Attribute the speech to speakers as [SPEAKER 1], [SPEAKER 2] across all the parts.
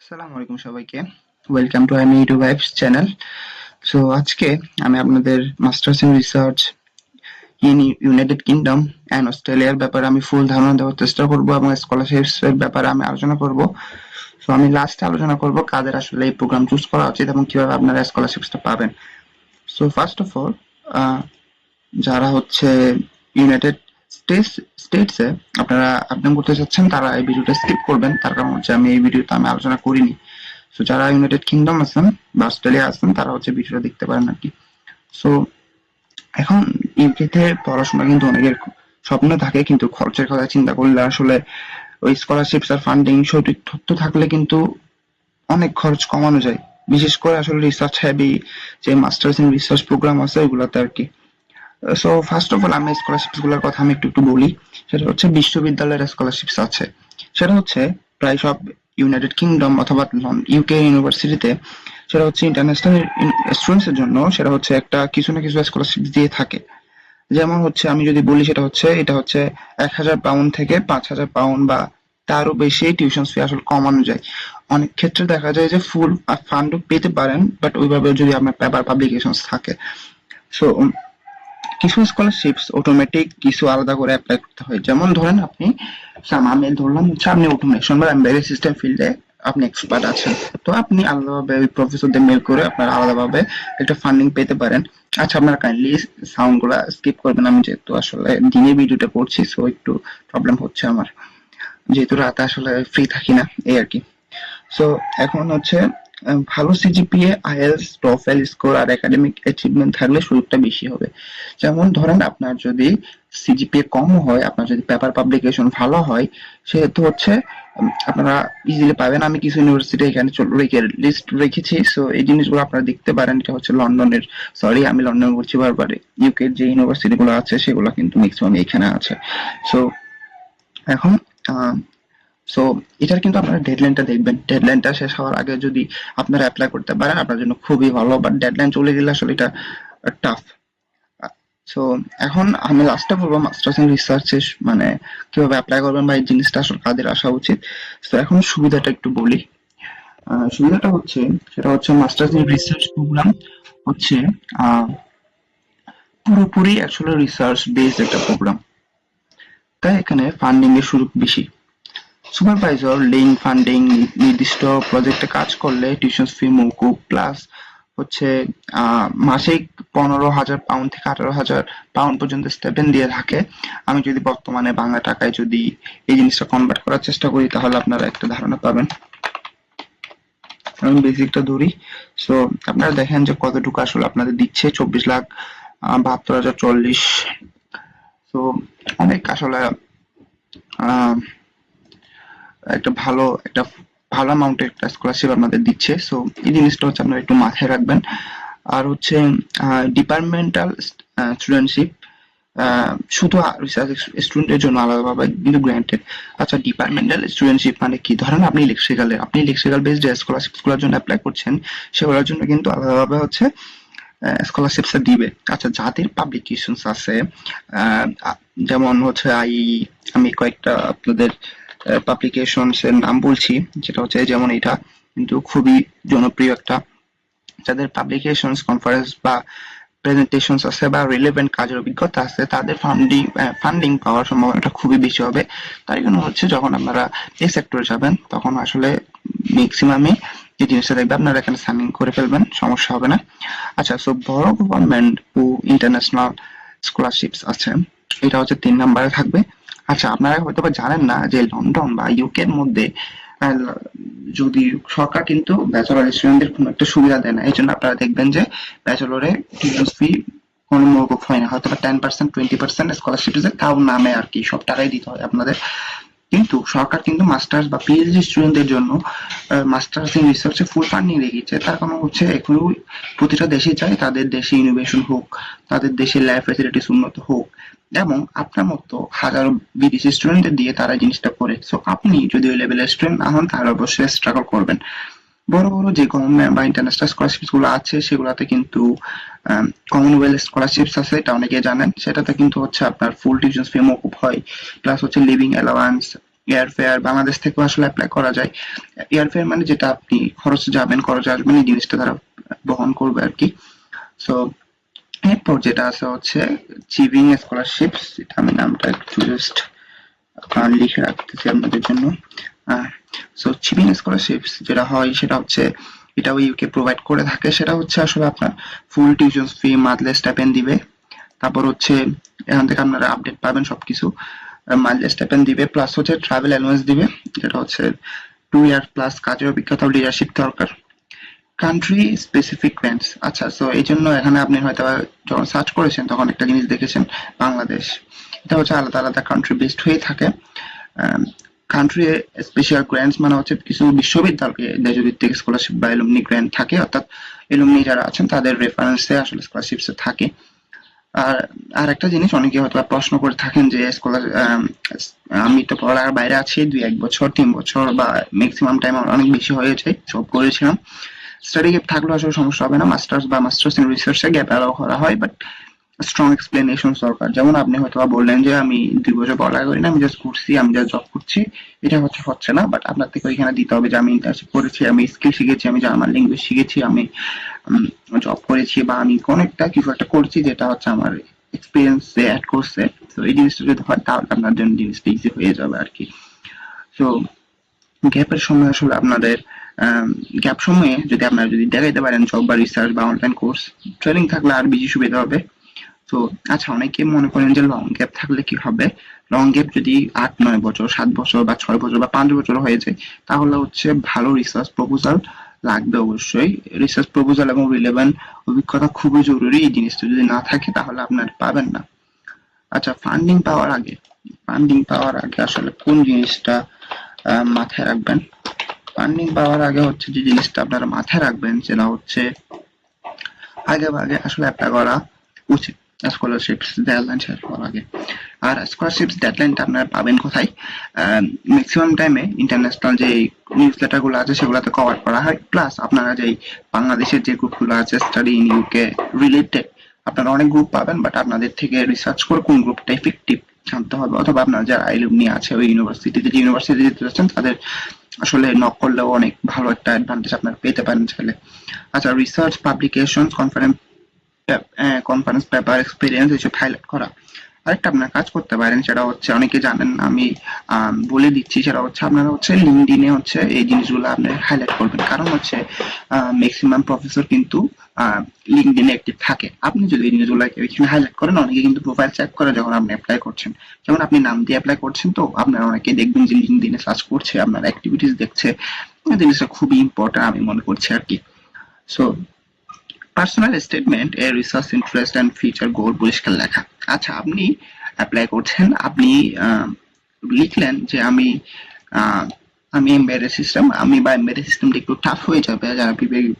[SPEAKER 1] আসসালামু আলাইকুম সবাইকে। ওয়েলকাম টু আমি ইউটিউব ভাইবস চ্যানেল সো আজকে আমি আপনাদের masters in research in United Kingdom and অস্ট্রেলিয়ার ব্যাপারে আমি ফুল ধারণা দেওয়ার চেষ্টা করব এবং স্কলারশিপস এর ব্যাপারে আমি আলোচনা করব। সো আমি লাস্টে আলোচনা করব কাদের আসলে এই প্রোগ্রাম চুজ করা উচিত এবং কীভাবে আপনারা স্কলারশিপসটা পাবেন। সো ফার্স্ট অফ অল যারা হচ্ছে ইউনাইটেড স্টেটস আপনারা আবেদন করতে চাচ্ছেন তারা এই ভিডিওটা স্কিপ করবেন, তার কারণ হচ্ছে আমি এই ভিডিওতে আমি আলোচনা করিনি। সো যারা ইউনাইটেড কিংডম আছেন বা অস্ট্রেলিয়া আছেন, তারা হচ্ছে ভিডিওটা দেখতে পারেন আর কি সো এখন ইউকেতে পড়াশোনা কিন্তু অনেকের স্বপ্ন থাকে, কিন্তু খরচের কথা চিন্তা করলে আসলে ওই স্কলারশিপ আর ফান্ডিং সঠিক তথ্য থাকলে কিন্তু অনেক খরচ কমানো যায়। বিশেষ করে আসলে রিসার্চ হ্যাভি যে মাস্টার্স ইন রিসার্চ প্রোগ্রাম আছে ওগুলোতে আর কি সো ফার্স্ট অফ অল আমি স্কলারশিপসগুলোর কথা আমি একটু একটু বলি। সেটা হচ্ছে বিশ্ববিদ্যালয়ের স্কলারশিপস আছে। সেটা হচ্ছে প্রায় সব ইউনাইটেড কিংডম অথবা ইউকে ইউনিভার্সিটিতে সেটা হচ্ছে ইন্টারন্যাশনাল স্টুডেন্টস এর জন্য সেটা হচ্ছে একটা কিছু না কিছু স্কলারশিপ দিয়ে থাকে। যেমন হচ্ছে আমি যদি বলি, সেটা হচ্ছে, এটা হচ্ছে এক হাজার পাউন্ড থেকে পাঁচ হাজার পাউন্ড বা তারও বেশি টিউশন ফি আসলে কমানো যায়। অনেক ক্ষেত্রে দেখা যায় যে ফুল ফান্ডও পেতে পারেন বাট ওইভাবে যদি আপনার পেপার পাবলিকেশন থাকে। সো কিছু স্কলারশিপস অটোমেটিক কিছু আলাদা করে অ্যাপ্লাই করতে হয়। যেমন ধরেন আপনি আমি ধরলাম হচ্ছে আপনি অটোমেশন বা এমবেডেড সিস্টেম ফিল্ডে আপনি এক্সপার্ট আছেন। তো আপনি আলাদাভাবে ওই প্রফেসরদের মেল করে আপনার আলাদাভাবে একটা ফান্ডিং পেতে পারেন। আচ্ছা আপনারা কাইন্ডলি সাউন্ডগুলা স্কিপ করবেন। আমি যেহেতু আসলে দিনে ভিডিওটা করছি সো একটু প্রবলেম হচ্ছে আমার। যেহেতু রাতে আসলে ফ্রি থাকি না, এই আর কি। সো এখন হচ্ছে ভালো সিজিপিএ আইএলস টোফেল স্কোর আর একাডেমিক অ্যাচিভমেন্ট থাকলে সুযোগটা বেশি হবে। যেমন ধরেন আপনার যদি সিজিপিএ কম হয়, আপনার যদি পেপার পাবলিকেশন ভালো হয়, সেহেতু হচ্ছে আপনারা ইজিলি পাবেন। আমি কিছু ইউনিভার্সিটি এখানে রেখে লিস্ট রেখেছি। সো এই জিনিসগুলো আপনারা দেখতে পারেন। এটা হচ্ছে লন্ডনের সরি আমি লন্ডন বলছি বারবার। ইউকে যে ইউনিভার্সিটি গুলো আছে, সেগুলো কিন্তু ম্যাক্সিমাম এখানে আছে। সো এখন সো এটার কিন্তু আপনারা ডেডলাইনটা দেখবেন। ডেডলাইনটা শেষ হওয়ার আগে যদি আপনারা অ্যাপ্লাই করতে পারেন, আপনার জন্য খুবই ভালো। বাট ডেডলাইন চলে গেলে আসলে এটা টাফ সো এখন আমি লাস্টে বলব মাস্টার্স ইন রিসার্চ মানে কীভাবে অ্যাপ্লাই করবেন বা এই জিনিসটা আসলে কাদের আসা উচিত। তো এখন সুবিধাটা একটু বলি। সুবিধাটা হচ্ছে, সেটা হচ্ছে মাস্টার্স ইন রিসার্চ প্রোগ্রাম হচ্ছে পুরোপুরি অ্যাকচুয়ালি রিসার্চ বেসড একটা প্রোগ্রাম তাই এখানে ফান্ডিং এর সুযোগ বেশি। সুপারভাইজার লিঙ্ক ফান্ডিং নির্দিষ্ট প্রজেক্টে কাজ করলে টিউশন ফি মৌকুব প্লাস হচ্ছে মাসিক পনেরো হাজার পাউন্ড থেকে আঠারো হাজার পাউন্ড পর্যন্ত স্টেপেন্ড দিয়ে থাকে। আমি যদি বর্তমানে বাংলা টাকায় যদি এই জিনিসটা কনভার্ট করার চেষ্টা করি, তাহলে আপনারা একটা ধারণা পাবেন। আমি বেসিকটা ধরি। সো আপনারা দেখেন যে কতটুকু আসলে আপনাদের দিচ্ছে। চব্বিশ লাখ বাহাত্তর হাজার চল্লিশ। তো অনেক আসলে একটা ভালো একটা ভালো অ্যামাউন্টের একটা স্কলারশিপ আপনাদের দিচ্ছে। সো এই জিনিসটা হচ্ছে আপনারা একটু মাথায় রাখবেন। আর হচ্ছে ডিপার্টমেন্টাল স্টুডেন্টশিপ শুধু রিসার্চ স্টুডেন্টের জন্য আলাদাভাবে, কিন্তু গ্র্যান্টেড আচ্ছা ডিপার্টমেন্টাল স্টুডেন্টশিপ মানে কি? ধরেন আপনি ইলেকট্রিক্যালে আপনি ইলেকট্রিক্যাল বেসড স্কলারশিপগুলোর জন্য অ্যাপ্লাই করছেন, সেগুলোর জন্য কিন্তু আলাদাভাবে হচ্ছে স্কলারশিপস দিবে। আচ্ছা যাদের পাবলিকেশনস আছে যেমন হচ্ছে, আই, আমি কয়েকটা আপনাদের পাবলিকেশনস এর নাম বলছি, যেটা হচ্ছে যেমন এটা, কিন্তু খুবই জনপ্রিয় একটা। যাদের পাবলিকেশনস কনফারেন্স বা প্রেজেন্টেশনস আছে বা রিলেভেন্ট কাজের অভিজ্ঞতা আছে, তাদের ফান্ডিং ফান্ডিং পাওয়ার সম্ভাবনাটা খুবই বেশি হবে। তাই জন্য হচ্ছে যখন আপনারা এই সেক্টরে যাবেন, তখন আসলে ম্যাক্সিমামে এই জিনিসটা দেখবে, আপনারা এখানে সাইন করে ফেলবেন, সমস্যা হবে না। আচ্ছা সো বড় গভর্নমেন্ট ও ইন্টারন্যাশনাল স্কলারশিপস আছে। এটা হচ্ছে তিন নাম্বারে থাকবে। আচ্ছা আপনারা হয়তো বা জানেন না যে লন্ডন বা ইউকের মধ্যে যদি সরকার কিন্তু ব্যাচেলর স্টুডেন্টদের কোনো একটা সুবিধা দেয় না এই জন্য আপনারা দেখবেন যে ব্যাচেলরে টিউশন ফি কোনো মৌকুফ হয় না হয়তো বা ten percent twenty percent scholarship তাও নামে আর কি, সব টাকাই দিতে হয় আপনাদের। কিন্তু সরকার কিন্তু মাস্টার্স বা পিএইচডি স্টুডেন্টদের জন্য মাস্টার্স ইন রিসার্চে ফুল ফান্ডিং রেখেছে। তার কারণ হচ্ছে এখনও প্রতিটা দেশে চাই তাদের দেশে ইনোভেশন হোক, তাদের দেশে ল্যাব ফ্যাসিলিটিস উন্নত হোক। এবং আপনার মতো হাজারো বিদেশি স্টুডেন্টদের দিয়ে তারা জিনিসটা করে সো আপনি যদি ওই লেভেলের স্টুডেন্ট না হন, তাহলে অবশ্যই স্ট্রাগল করবেন। বড় বড় যে গভর্নমেন্ট বা ইন্টারন্যাশনাল স্কলারশিপগুলো আছে, সেগুলাতে কিন্তু কমনওয়েলথ স্কলারশিপস আছে, এটা অনেকে জানেন। সেটাতে কিন্তু হচ্ছে আপনার ফুল টিউশন ফি মকুব হয়। প্লাস হচ্ছে লিভিং অ্যালাওয়ান্স এয়ারফেয়ার বাংলাদেশ থেকেও আসলে অ্যাপ্লাই করা যায়। এয়ারফেয়ার মানে যেটা আপনি খরচ যাবেন, খরচ আসবেন, এই জিনিসটা তারা বহন করবে আর কি সো এরপর যেটা আছে হচ্ছে চিভিং স্কলারশিপস এটা আমি নামটা একটু জাস্ট লিখে রাখতেছি আপনাদের জন্য। সো চিভিং স্কলারশিপস যেটা হয় সেটা হচ্ছে, এটা ইউকে প্রোভাইড করে থাকে, সেটা হচ্ছে আসলে আপনার full tuition fee monthly stipend দিবে। তারপর হচ্ছে, এখান থেকে আপনারা আপডেট পাবেন সবকিছু মান্থলি স্টাইপেন্ড দিবে প্লাস হচ্ছে ট্রাভেল অ্যালাউন্স দিবে, যেটা হচ্ছে টু ইয়ার প্লাস কাজের অভিজ্ঞতা লিডারশিপ দরকার। কান্ট্রি স্পেসিফিক গ্র্যান্টস আচ্ছা সো এই জন্য এখানে আপনি হয়তো যখন সার্চ করেছেন, তখন একটা জিনিস দেখেছেন, বাংলাদেশ। এটা হচ্ছে আলাদা আলাদা কান্ট্রি বেসড হয়ে থাকে। কান্ট্রি স্পেশাল গ্র্যান্টস মানে হচ্ছে কিছু বিশ্ববিদ্যালয়ে দেশভিত্তিক স্কলারশিপ বা এলুমনি গ্র্যান্ট থাকে, অর্থাৎ এলুমনি যারা আছেন, তাদের রেফারেন্সে আসলে স্কলারশিপস থাকে। আর আর একটা জিনিস, অনেকে হয়তো প্রশ্ন করে থাকেন যে স্কলার আমি তো পড়ার বাইরে আছি, দুই, এক বছর, তিন বছর বা ম্যাক্সিমাম টাইম অনেক বেশি হয়ে যায় সব করেছিলাম। স্টাডি গ্যাপ থাকলেও আসলে সমস্যা হবে না। মাস্টার্স বা মাস্টার্স ইন রিসার্চে গ্যাপ অ্যালাউ করা হয় বাট স্ট্রং এক্সপ্লেনেশন দরকার যেমন আপনি হয়তো বললেন যে, আমি দুই বছর পড়ালেখা করি না, আমি জাস্ট করছি, আমি জাস্ট জব করছি। এটা হচ্ছে হচ্ছে না বাট আপনার থেকে ওইখানে দিতে হবে যে, আমি ইন্টার্নশিপ করেছি, আমি স্কিল শিখেছি, আমি জার্মান ল্যাঙ্গুয়েজ শিখেছি, আমি জব করেছি বা আমি কোন একটা কিছু একটা করছি যেটা হচ্ছে আমার এক্সপিরিয়েন্স অ্যাড করছে। তো এই জিনিসটা যদি হয়, তাহলে আপনার জন্য জিনিসটা ইজি হয়ে যাবে আর কি তো গ্যাপের সময় আসলে আপনাদের গ্যাপ সময়ে যদি আপনারা যদি দেখাইতে পারেন জব বা রিসার্চ বা অনলাইন কোর্স ট্রেনিং থাকলে আর বেশি সুবিধা হবে। তো আচ্ছা অনেকে মনে করেন যে লং গ্যাপ থাকলে কি হবে? লং গ্যাপ যদি আট, নয় বছর, সাত বছর বা ছয় বছর বা পাঁচ বছর হয়ে যায়, তাহলে হচ্ছে ভালো রিসার্চ প্রপোজাল লাগবে অবশ্যই। রিসার্চ প্রপোজাল এবং রিলেভেন্ট অভিজ্ঞতা খুবই জরুরি। এই জিনিসটা যদি না থাকে, তাহলে আপনার পাবেন না। আচ্ছা ফান্ডিং পাওয়ার আগে ফান্ডিং পাওয়ার আগে আসলে কোন জিনিসটা মাথায় রাখবেন? ফান্ডিং পাওয়ার আগে হচ্ছে যে জিনিসটা আপনারা মাথায় রাখবেন, সেটা হচ্ছে আগে ভাগে আসলে অ্যাপ্লাই করা উচিত। স্কলারশিপস ডেডলাইন শেষ হওয়ার আগে। আর স্কলারশিপস ডেডলাইনটা আপনারা পাবেন কোথায়? ম্যাক্সিমাম টাইমে ইন্টারন্যাশনাল যে নিউজ লেটারগুলো আছে, সেগুলোতে কভার করা হয়। প্লাস আপনারা যে বাংলাদেশের যে গ্রুপগুলো আছে স্টাডি ইন ইউকে রিলেটেড আপনারা অনেক গ্রুপ পাবেন বাট আপনাদের থেকে রিসার্চ করে কোন গ্রুপটা এফেক্টিভ জানতে হবে। অথবা আপনার যারা আইলুমনি আছে, ওই ইউনিভার্সিটিতে যে ইউনিভার্সিটি যেতে যাচ্ছেন, তাদের আসলে নক করলেও অনেক ভালো একটা অ্যাডভান্টেজ আপনারা পেতে পারেন চাইলে। আচ্ছা research publication conference conference paper experience এসব হাইলাইট করা। আরেকটা আপনার কাজ করতে পারেন, সেটা হচ্ছে অনেকে জানেন, আমি বলে দিচ্ছি, সেটা হচ্ছে আপনারা হচ্ছে লিঙ্কডিনে হচ্ছে এই জিনিসগুলো আপনি হাইলাইট করবেন। কারণ হচ্ছে ম্যাক্সিমাম প্রফেসর কিন্তু লিঙ্কডিনে অ্যাক্টিভ থাকে। আপনি যদি এই জিনিসগুলো এখানে হাইলাইট করেন, অনেকে কিন্তু প্রোফাইল চেক করে যখন আপনি অ্যাপ্লাই করছেন। যেমন আপনি নাম দিয়ে অ্যাপ্লাই করছেন তো, আপনারা অনেকে দেখবেন যে লিঙ্কডিনে সার্চ করছে, আপনার অ্যাক্টিভিটিস দেখছে। জিনিসটা খুবই ইম্পর্টেন্ট আমি মনে করছি আর কি। সো পার্সোনাল স্টেটমেন্ট এর research interest and future goal পরিষ্কার লেখা আচ্ছা আপনি অ্যাপ্লাই করছেন, আপনি লিখলেন যে আমি আমি এমবেডেড সিস্টেম আমি বা এমবেডেড সিস্টেমটা একটু টাফ হয়ে যাবে যারা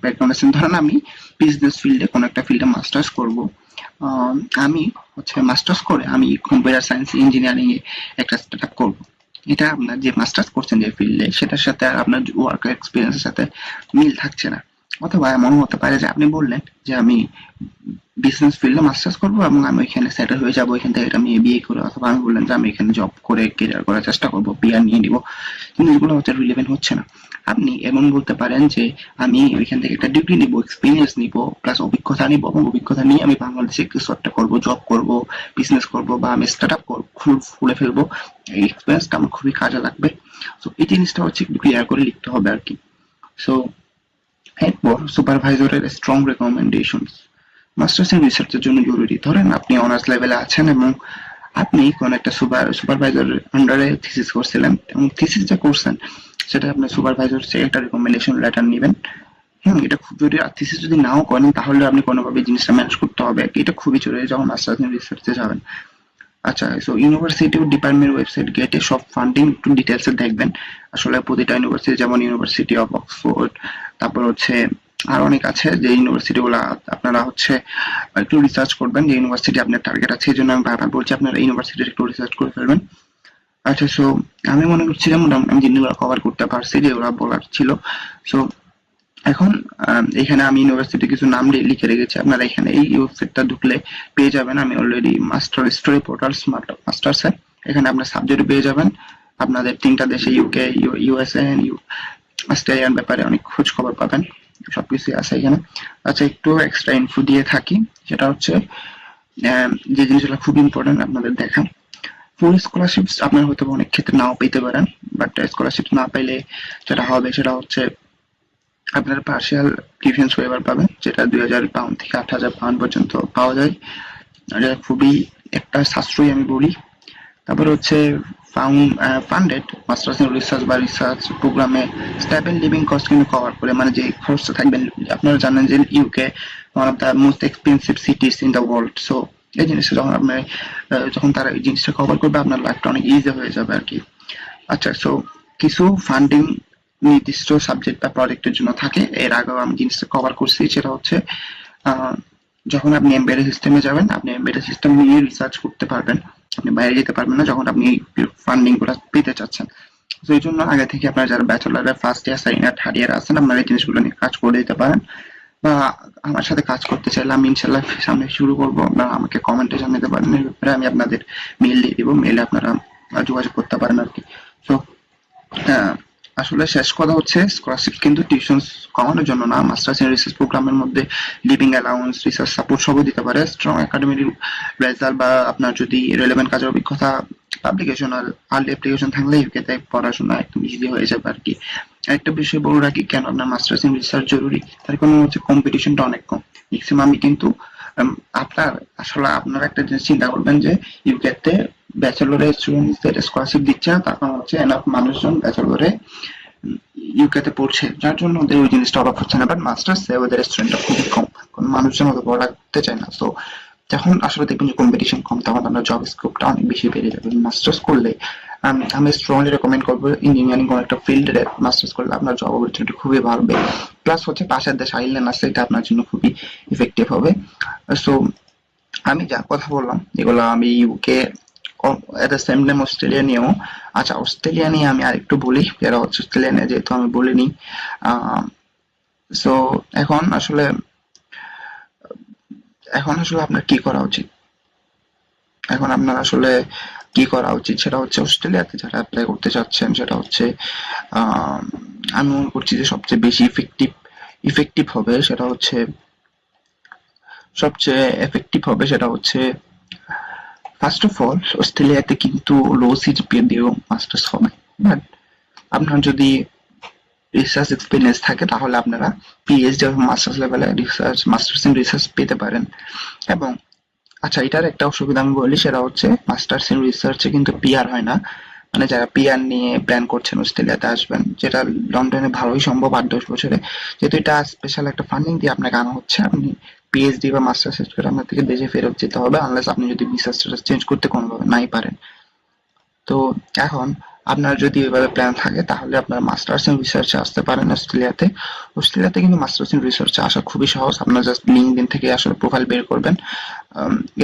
[SPEAKER 1] ব্যাকগ্রাউন্ড আছেন, ধরেন আমি বিজনেস ফিল্ডে কোনো একটা ফিল্ডে মাস্টার্স করব। আমি হচ্ছে মাস্টার্স করে আমি কম্পিউটার সায়েন্স ইঞ্জিনিয়ারিং এ একটা স্টার্ট আপ করব। এটা আপনার যে মাস্টার্স করছেন যে ফিল্ডে সেটার সাথে আর আপনার ওয়ার্ক এক্সপিরিয়েন্সের সাথে মিল থাকছে না। অথবা এমন হতে পারে যে আপনি বললেন যে আমি বিজনেস ফিল্ডে মাস্টার্স করব এবং আমি ওইখানে সেটেল হয়ে যাব, ওইখান থেকে আমি বিয়ে করে অথবা আমি বললেন যে আমি এখানে জব করে কেরিয়ার করার চেষ্টা করব বিয়ার নিয়ে নিব। কিন্তু এগুলো হচ্ছে রিলেভেন্ট হচ্ছে না। আপনি এমন বলতে পারেন যে আমি ওইখান থেকে একটা ডিগ্রি নিব এক্সপিরিয়েন্স নিব প্লাস অভিজ্ঞতা নিব এবং অভিজ্ঞতা নিয়ে আমি বাংলাদেশে কিছু একটা করব জব করব বিজনেস করব বা আমি স্টার্ট আপ খুলে ফেলব। এই এক্সপিরিয়েন্সটা আমার খুবই কাজে লাগবে। তো এই জিনিসটা হচ্ছে ক্লিয়ার করে লিখতে হবে আর কি। সো এরপর সুপারভাইজারের স্ট্রং রেকমেন্ডেশনস মাস্টার্স ইন রিসার্চের জন্য জরুরি। ধরেন আপনি অনার্স লেভেলে আছেন এবং আপনি কোন একটা সুপার সুপারভাইজার আন্ডারে থিসিস করছিলেন এবং থিসিস যা করছেন, সেটা আপনার সুপারভাইজার থেকে একটা রেকমেন্ডেশন লেটার নেবেন। হ্যাঁ এটা খুব জরুরি। আর থিসিস যদি নাও করেন, তাহলে আপনি কোনোভাবে জিনিসটা ম্যানেজ করতে হবে। এটা খুবই জরুরি যখন মাস্টার্স ইন রিসার্চে যাবেন। আচ্ছা সো ইউনিভার্সিটি ও ডিপার্টমেন্ট ওয়েবসাইট গেটে সব ফান্ডিং একটু ডিটেলসে দেখবেন। আসলে প্রতিটা ইউনিভার্সিটি যেমন ইউনিভার্সিটি অফ অক্সফোর্ড তারপর হচ্ছে আর অনেক আছে যে ইউনিভার্সিটি গুলা আপনারা হচ্ছে একটু রিসার্চ করবেন যে ইউনিভার্সিটি আপনার টার্গেট আছে এই জন্য আমি বারবার বলছি আপনারা ইউনিভার্সিটির একটু রিসার্চ করে ফেলবেন। আচ্ছা সো আমি মনে করছি যে আমি জিনিসগুলো কভার করতে পারছি, যেগুলো বলার ছিল। সো এখন এখানে আমি ইউনিভার্সিটি কিছু নাম লিখে রেখেছি। আপনারা এখানে এই ওয়েবসাইটটা ঢুকলে পেয়ে যাবেন। আমি already master story portal masters এখানে আপনার সাবজেক্ট পেয়ে যাবেন। আপনাদের তিনটা দেশে ইউকে ইউএসএ অস্ট্রেলিয়ান ব্যাপারে অনেক খোঁজ খবর পাবেন। সবকিছু আছে এখানে। আচ্ছা একটু এক্সট্রা ইনফো দিয়ে থাকি। সেটা হচ্ছে যে জিনিসগুলো খুব ইম্পর্টেন্ট আপনাদের দেখা ফুল স্কলারশিপ আপনার হয়তো অনেক ক্ষেত্রে নাও পেতে পারেন। বাট স্কলারশিপ না পেলে যেটা হবে সেটা হচ্ছে আপনার পার্শিয়াল ডিফেন্স ওয়েবার পাবেন, যেটা দুই হাজার পাউন্ড থেকে আট হাজার পাউন্ড পর্যন্ত পাওয়া যায়। এটা খুবই একটা সাশ্রয়ী আমি বলি। তারপরে হচ্ছে found funded masters in research বা রিসার্চ প্রোগ্রামে স্ট্যাপেল লিভিং কস্ট কিন্তু কভার করে। মানে যে খরচটা থাকবেন আপনারা জানেন যে UK one of the most expensive cities in the world so এই জিনিসটা যখন আপনি যখন তারা এই জিনিসটা কভার করবে, আপনার লাইফটা অনেক ইজি হয়ে যাবে আর কি। আচ্ছা সো কিছু ফান্ডিং নির্দিষ্ট সাবজেক্ট বা প্রজেক্টের জন্য থাকে। এর আগেও আমি জিনিসটা কভার করছি, সেটা হচ্ছে যখন আপনি এমবেডেড সিস্টেমে যাবেন, আপনি এমবেডেড সিস্টেম নিয়ে রিসার্চ করতে পারবেন। আপনি বাইরে যেতে পারবেন না যখন আপনি ফান্ডিংগুলো পেতে চাচ্ছেন। তো এই জন্য আগে থেকে আপনারা যারা ব্যাচেলারের first year second year third year আছেন, আপনারা এই জিনিসগুলো নিয়ে কাজ করে দিতে পারেন। বা আমার সাথে কাজ করতে চাইলে আমি ইনশাল্লাহ সামনে শুরু করব। আপনারা আমাকে কমেন্টে জানাতে পারেন। এই ব্যাপারে আমি আপনাদের মেল দিয়ে দিব। মেলে আপনারা যোগাযোগ করতে পারেন আর কি। তো আসলে শেষ কথা হচ্ছে স্কলারশিপ কিন্তু টিউশন কমানোর জন্য না মাস্টার্স ইন রিসার্চ প্রোগ্রামের মধ্যে লিভিং অ্যালাউন্স রিসার্চ সাপোর্ট সবও দিতে পারে। স্ট্রং একাডেমিক রেজাল্ট বা আপনার যদি রেলেভেন্ট কাজের অভিজ্ঞতা পাবলিকেশন আর আর্লি অ্যাপ্লিকেশন থাকলে ইউকেতে পড়াশোনা একদম ইজি হয়ে যাবে আর কি একটা বিষয় বলে রাখি, কেন আপনার মাস্টার্স ইন রিসার্চ জরুরি? তার কারণ হচ্ছে কম্পিটিশনটা অনেক কম। ম্যাক্সিমামই কিন্তু আপনার, আসলে আপনারা একটা জিনিস চিন্তা করবেন যে ইউকেতে ব্যাচেলরের স্টুডেন্টদের স্কলারশিপ দিচ্ছে না তার কারণ হচ্ছে এনাফ মানুষজন ব্যাচেলরে ইউকেতে পড়ছে। যার জন্য ওদের ওই জিনিসটা অভাব হচ্ছে না। বাট মাস্টার্স ওদের স্টুডেন্টটা খুবই কম। মানুষজন বড় রাখতে চায় না। তো যখন আসলে দেখবেন যে কম্পিটিশন কম তখন আপনার জব স্কোপটা অনেক বেশি বেড়ে যাবে। মাস্টার্স করলে আম, স্ট্রংলি রেকমেন্ড করব ইঞ্জিনিয়ারিং কোনো একটা ফিল্ডে মাস্টার্স করলে আপনার জব অপরচুনিটি খুবই বাড়বে। প্লাস হচ্ছে পাশের দেশ আইল্যান্ড আছে এটা আপনার জন্য খুবই ইফেক্টিভ হবে। সো আমি যা কথা বললাম এগুলো আমি UK at the same time Australia নিয়েও আচ্ছা অস্ট্রেলিয়া নিয়ে আমি আরেকটু বলি, যারা হচ্ছে অস্ট্রেলিয়া নিয়ে যেহেতু আমি বলিনি। সো এখন আসলে এখন আসলে আপনার কি করা উচিত? এখন আপনার আসলে কি করা উচিত? সেটা হচ্ছে অস্ট্রেলিয়াতে যারা অ্যাপ্লাই করতে চাচ্ছেন, সেটা হচ্ছে আমি মনে করছি যে সবচেয়ে বেশি ইফেক্টিভ ইফেক্টিভ হবে সেটা হচ্ছে, সবচেয়ে এফেক্টিভ হবে সেটা হচ্ছে ফার্স্ট অফ অল অস্ট্রেলিয়াতে কিন্তু লো সিজিপিএ দিয়েও মাস্টার্স হবে। বাট আপনার যদি রিসার্চ এক্সপিরিয়েন্স থাকে, তাহলে আপনারা পিএইচডি অথবা মাস্টার্স লেভেলে রিসার্চ মাস্টার্স ইন রিসার্চ পেতে পারেন। এবং আচ্ছা এটার একটা অসুবিধা আমি বলি, সেটা হচ্ছে মাস্টার্স ইন রিসার্চে কিন্তু পিআর হয় না। মানে যারা পিয়ার নিয়ে প্ল্যান করছেন অস্ট্রেলিয়াতে আসবেন, যেটা লন্ডনে ভালোই সম্ভব আট দশ বছরে। যেহেতু এটা স্পেশাল একটা ফান্ডিং দিয়ে আপনাকে আনা হচ্ছে, আপনি পিএইচডি বা মাস্টার শেষ করে আপনার থেকে দেশে ফেরত যেতে হবে আনলেস আপনি যদি ভিসা স্ট্যাটাস চেঞ্জ করতে কোনোভাবে নাই পারেন। তো এখন আপনার যদি এভাবে প্ল্যান থাকে, তাহলে আপনার মাস্টার্স ইন রিসার্চে আসতে পারেন অস্ট্রেলিয়াতে। অস্ট্রেলিয়াতে কিন্তু মাস্টার্স ইন রিসার্চে আসা খুবই সহজ, আপনার জাস্ট লিঙ্কডিন থেকে আসলে প্রোফাইল বের করবেন।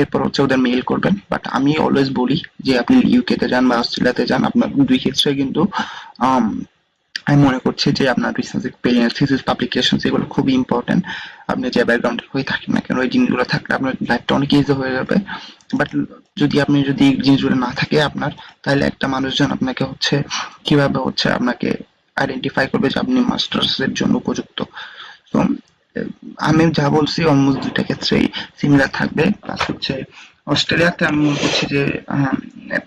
[SPEAKER 1] এরপর হচ্ছে ওদের মেইল করবেন। বাট আমি অলওয়েজ বলি যে, আপনি ইউকে তে যান বা অস্ট্রেলিয়াতে যান, আপনার দুই ক্ষেত্রে কিন্তু আমি মনে করছি যে, আপনার রিসার্চ এক্সপিরিয়েন্স থিসিস পাবলিকেশন এগুলো খুবই ইম্পর্টেন্ট আপনি যে ব্যাকগ্রাউন্ডের হয়ে থাকেন না কেন, ওই জিনিসগুলো থাকলে আপনার লাইফটা অনেক ইজি হয়ে যাবে। বাট যদি আপনি যদি জিনিসগুলো না থাকে আপনার, তাহলে একটা মানুষজন আপনাকে হচ্ছে, কীভাবে হচ্ছে আপনাকে আইডেন্টিফাই করবে যে, আপনি মাস্টার্স এর জন্য উপযুক্ত। তো আমি যা বলছি অলমোস্ট দুইটা ক্ষেত্রেই সিমিলার থাকবে। প্লাস হচ্ছে অস্ট্রেলিয়াতে আমি মনে করছি যে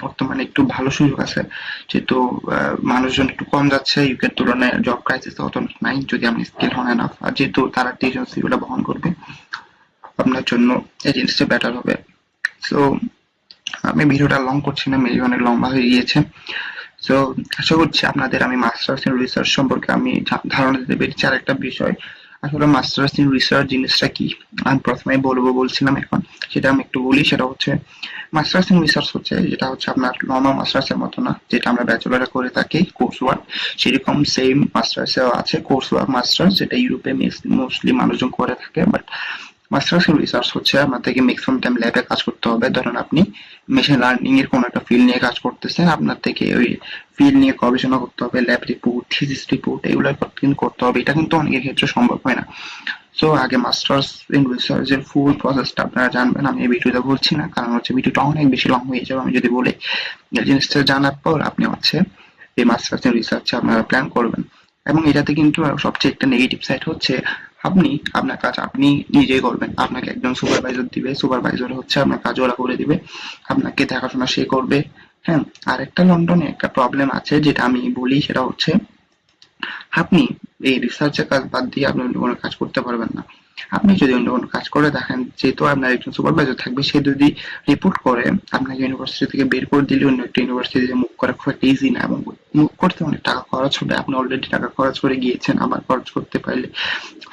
[SPEAKER 1] বর্তমানে একটু ভালো সুযোগ আছে। যেহেতু মানুষজন একটু কম যাচ্ছে ইউকের তুলনায় জব ক্রাইসিস অত নাই, যদি আপনি স্কিল হন এনাফ আর যেহেতু তারা টিউশনগুলো বহন করবে, আপনার জন্য এই জিনিসটা বেটার হবে। সো আমি ভিডিওটা লং করছি না মেবি অনেক লম্বা হয়ে গিয়েছে। সো আশা করছি আপনাদের আমি মাস্টার্স ইন রিসার্চ সম্পর্কে আমি ধারণা দিতে পেরেছি। আর একটা বিষয় আসলে মাস্টার্স ইন রিসার্চ জিনিসটা কি? আমি প্রথমে বলব, বলছিলাম এখন। সেটা আমি একটু বলি, সেটা হচ্ছে মাস্টার্স ইন রিসার্চ হচ্ছে, যেটা হচ্ছে আপনার নর্মাল মাস্টার্স এর মতো না, যেটা আমরা ব্যাচেলার করে থাকি কোর্স ওয়ার্ক সেরকম সেম মাস্টার্স আছে কোর্স ওয়ার্ক মাস্টার্স যেটা ইউরোপে মোস্টলি মানুষজন করে থাকে বাট মাস্টার্স রিসার্চ হচ্ছে আপনাদেরকে ম্যাক্সিমাম টাইম ল্যাবে কাজ করতে হবে। ধরেন আপনি মেশিন লার্নিং এর কোনো একটা ফিল্ড নিয়ে কাজ করতেছেন, আপনার থেকে ওই ফিল্ড নিয়ে গবেষণা করতে হবে ল্যাব রিপোর্ট থিসিস রিপোর্ট এগুলো কিন্তু করতে হবে। এটা কিন্তু অনেকের ক্ষেত্রে সম্ভব হয় না। সো আগে মাস্টার্স ইন রিসার্চের ফুল প্রসেসটা আপনারা জানবেন, আমি এই ভিডিওতে বলছি না, কারণ হচ্ছে ভিডিওটা অনেক বেশি লং হয়ে যাবে। আমি যদি বলি, এই জিনিসটা জানার পর আপনি হচ্ছে এই মাস্টার্স ইন রিসার্চে আপনারা প্ল্যান করবেন। এবং এটাতে কিন্তু সবচেয়ে একটা নেগেটিভ সাইড হচ্ছে আপনি, আপনার কাজ আপনি নিজেই করবেন। আপনাকে একজন সুপারভাইজার দিবে সুপারভাইজার হচ্ছে আপনার কাজ ওরা করে দিবে। আপনাকে দেখাশোনা সে করবে। হ্যাঁ আর একটা লন্ডনে একটা প্রবলেম আছে, যেটা আমি বলি, সেটা হচ্ছে আপনি এই রিসার্চের কাজ বাদ দিয়ে আপনি অন্য কোনো কাজ করতে পারবেন না। আপনি যদি অন্য কোনো কাজ করে দেখেন, যেহেতু আপনার একজন সুপারভাইজার থাকবে, সে যদি রিপোর্ট করে, আপনাকে ইউনিভার্সিটি থেকে বের করে দিলে অন্য একটা ইউনিভার্সিটিতে মুখ করা খুব একটা ইজি না এবং মুখ করতে অনেক টাকা খরচ হবে। আপনি অলরেডি টাকা খরচ করে গিয়েছেন, আবার খরচ করতে পারলে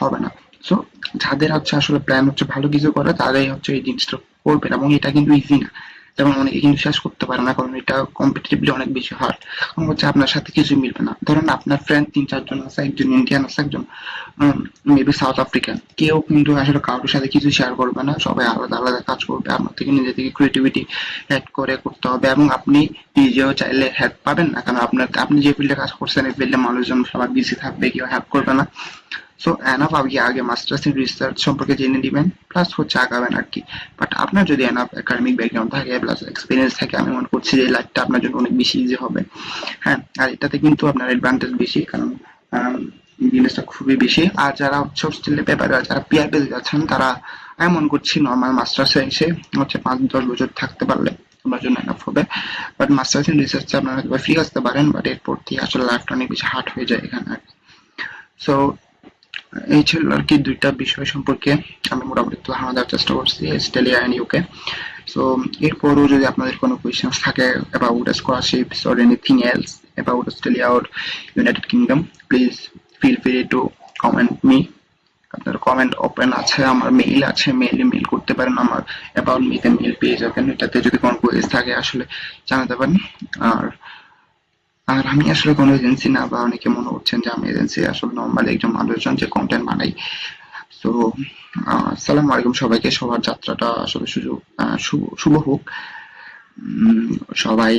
[SPEAKER 1] হবে না। সো যাদের হচ্ছে আসলে প্ল্যান হচ্ছে ভালো কিছু করা, তারাই হচ্ছে এই জিনিসটা করবেন এবং এটা কিন্তু ইজি না। যেমন অনেকে কিন্তু শেষ করতে পারে না, কারণ এটা কম্পিটিটিভলি অনেক বেশি হার্ড কারণ হচ্ছে আপনার সাথে কিছু মিলবে না। ধরেন আপনার ফ্রেন্ড তিন, চারজন আছে, একজন ইন্ডিয়ান আছে, একজন মেবি সাউথ আফ্রিকান কেউ কিন্তু আসলে কারোর সাথে কিছু শেয়ার করবে না, সবাই আলাদা আলাদা কাজ করবে। আপনার থেকে নিজে থেকে ক্রিয়েটিভিটি অ্যাড করে করতে হবে, এবং আপনি নিজেও চাইলে হেল্প পাবেন না। কারণ আপনার, আপনি যে ফিল্ডে কাজ করছেন, এই ফিল্ডে মানুষজন সবাই বিজি থাকবে, কেউ হেল্প করবে না। সো এনাফ আগে আগে মাস্টার্স ইন রিসার্চ সম্পর্কে জেনে দিবেন প্লাস হচ্ছে আগাবেন আর কি। বাট আপনার যদি এনাফ একাডেমিক ব্যাকগ্রাউন্ড থাকে প্লাস এক্সপিরিয়েন্স থাকে, আমি মনে করছি যে লাইফটা আপনার জন্য অনেক বেশি ইজি হবে। হ্যাঁ আর এটাতে কিন্তু আপনার অ্যাডভান্টেজ বেশি, কারণ জিনিসটা খুবই বেশি। আর যারা হচ্ছে হোস্টেলের পেপারে যারা পিআর পেতে যাচ্ছেন তারা, আমি মনে করছি নর্মাল মাস্টার্সে এসে হচ্ছে পাঁচ দশ বছর থাকতে পারলে আপনার জন্য এনাফ হবে। বাট মাস্টার্স ইন রিসার্চে আপনারা ফ্রি আসতে পারেন বাট এরপর থেকে আসলে লাইফটা অনেক বেশি হার্ড হয়ে যায় এখানে আর সো এই ছিল আর কি দুইটা বিষয় সম্পর্কে আমি মোটামুটি ধারণা দেওয়ার চেষ্টা করছি অস্ট্রেলিয়া এন্ড ইউকে সো এরপরও যদি আপনাদের কোনো কোয়েশ্চেন্স থাকে about scholarships or anything else about Australia or United Kingdom please feel free to comment me আপনার কমেন্ট ওপেন আছে, আমার মেইল আছে মেইলে মেইল করতে পারেন, আমার অ্যাবাউট মিতে মেইল পেয়ে যাবেন। এটাতে যদি কোনো কোয়েস থাকে, আসলে জানাতে পারেন। আর আর আমি আসলে কোনো এজেন্সি না, বা অনেকে মনে করছেন যে আমি এজেন্সি আসলে নর্মালি একজন মানুষজন যে কন্টেন্ট বানাই। তো আসসালামু আলাইকুম সবাইকে। সবার যাত্রাটা আসলে সুযোগ শুভ হোক। সবাই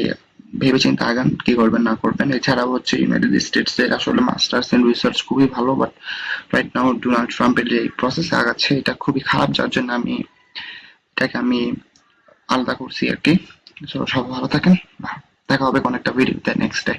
[SPEAKER 1] ভেবে চিন্তে আগান, কি করবেন, না করবেন। এছাড়াও হচ্ছে ইউনাইটেড স্টেটস এর আসলে মাস্টার্স ইন রিসার্চ খুবই ভালো বাট রাইট নাও ডোনাল্ড ট্রাম্পের যে প্রসেস আগাচ্ছে, এটা খুবই খারাপ। যার জন্য আমি, এটাকে আমি আলাদা করছি আর কি। সবাই ভালো থাকেন। দেখা হবে কোন একটা ভিডিওতে নেক্সট ডে